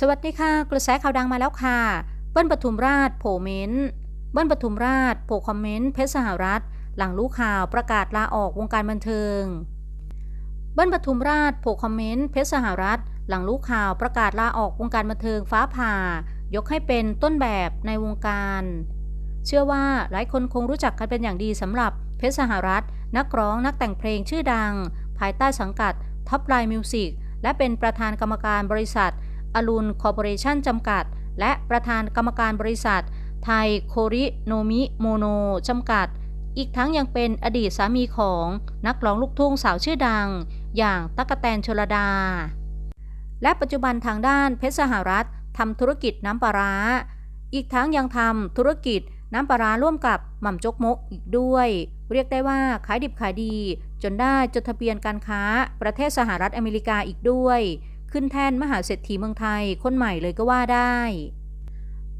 สวัสดีค่ะ กระแสข่าวดังมาแล้วค่ะ เบิ้ลปทุมราชโผเมนต์เบิ้ลปทุมราชโผคอมเมนต์เพชรสหรัฐ หลังรู้ข่าวประกาศลาออกวงการบันเทิง เบิ้ลปทุมราชโผคอมเมนต์เพชรสหรัฐ หลังรู้ข่าวประกาศลาออกวงการบันเทิงฟ้าผ่า ยกให้เป็นต้นแบบในวงการ เชื่อว่าหลายคนคงรู้จักกันเป็นอย่างดีสำหรับเพชรสหรัฐ นักร้องนักแต่งเพลงชื่อดัง ภายใต้สังกัดท็อปไลน์มิวสิกและเป็นประธานกรรมการบริษัท อรุณคอร์ปอเรชั่นจำกัด และประธานกรรมการบริษัท ไทยโคริโนมิโมโนจำกัด อีกทั้งยังเป็นอดีตสามีของนักร้องลูกทุ่งสาวชื่อดัง อย่างตั๊กแตนชลดา และปัจจุบันทางด้านเพชรสหรัฐทำธุรกิจน้ำปลาร้า อีกทั้งยังทำธุรกิจน้ำปลาร้าร่วมกับหม่ำจกมกอีกด้วย เรียกได้ว่าขายดิบขายดี จนได้จดทะเบียนการค้าประเทศสหรัฐอเมริกาอีกด้วย ขึ้นแท่นมหาเศรษฐีเมืองไทยคนใหม่เลยก็ว่าได้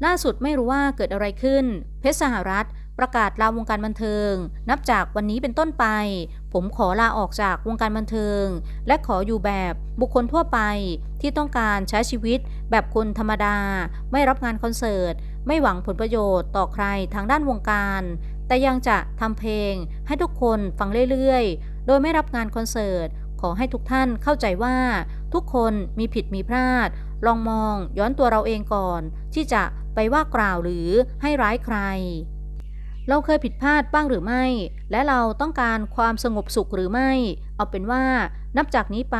ล่าสุดไม่รู้ว่าเกิดอะไรขึ้น เพชรสหรัฐประกาศลาวงการบันเทิง นับจากวันนี้เป็นต้นไป ผมขอลาออกจากวงการบันเทิง และขออยู่แบบบุคคลทั่วไปที่ต้องการใช้ชีวิตแบบคนธรรมดา ไม่รับงานคอนเสิร์ต ไม่หวังผลประโยชน์ต่อใครทางด้านวงการ แต่ยังจะทำเพลงให้ทุกคนฟังเรื่อยๆ โดยไม่รับงานคอนเสิร์ต ขอให้ทุกท่านเข้าใจว่า ทุกคนมีผิดมีพลาด ลองมองย้อนตัวเราเองก่อน ที่จะไปว่ากล่าวหรือให้ร้ายใคร เราเคยผิดพลาดบ้างหรือไม่ และเราต้องการความสงบสุขหรือไม่ เอาเป็นว่านับจากนี้ไป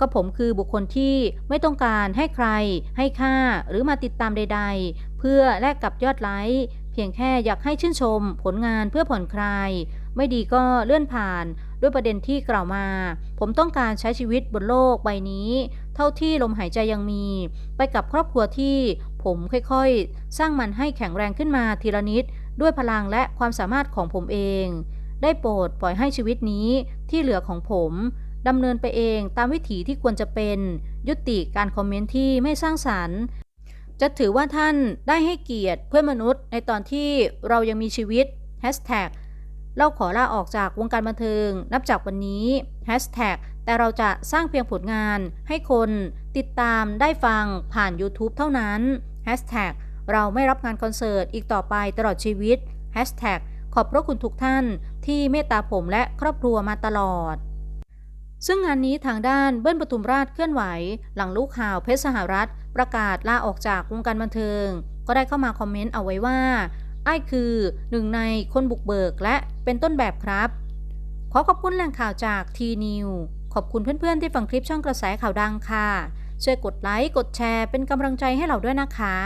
ก็ผมคือบุคคลที่ไม่ต้องการให้ใคร ให้ค่าหรือมาติดตามใด ๆ เพื่อแลกกับยอดไลค์เพียงแค่อยากให้ชื่นชมผลงานเพื่อผ่อนคลาย ไม่ดีก็เลื่อนผ่าน ด้วยประเด็นที่กล่าวมา ผมต้องการใช้ชีวิตบนโลกใบนี้ เท่าที่ลมหายใจยังมี ไปกับครอบครัวที่ผมค่อยๆ สร้างมันให้แข็งแรงขึ้นมาทีละนิด ด้วยพลังและความสามารถของผมเอง ได้โปรดปล่อยให้ชีวิตนี้ที่เหลือของผมดำเนินไปเองตามวิถีที่ควรจะเป็น ยุติการคอมเมนต์ที่ไม่สร้างสรรค์จะถือว่าท่านได้ให้เกียรติเพื่อนมนุษย์ในตอนที่เรายังมีชีวิต เราขอลาออกจากวงการบันเทิง นับจากวันนี้ Hashtag แต่เราจะสร้างเพียงผลงานให้คนติดตามได้ฟังผ่าน YouTube เท่านั้น Hashtag เราไม่รับงานคอนเสิร์ตอีกต่อไปตลอดชีวิต Hashtag ขอบพระคุณทุกท่านที่เมตตาผมและครอบครัวมาตลอด ซึ่งงานนี้ทางด้านเบิ้ลปทุมราชเคลื่อนไหว หลังลูกข่าวเพชรสหรัฐ ประกาศลาออกจากวงการบันเทิง ก็ได้เข้ามาคอมเมนต์เอาไว้ว่า ไอ้คือหนึ่งในคนบุกเบิกและเป็นต้นแบบครับ ขอขอบคุณแหล่งข่าวจากทีนิวขอบคุณเพื่อนๆที่ฟังคลิปช่องกระแสข่าวดังค่ะ ช่วยกดไลค์ กดแชร์เป็นกำลังใจให้เราด้วยนะคะ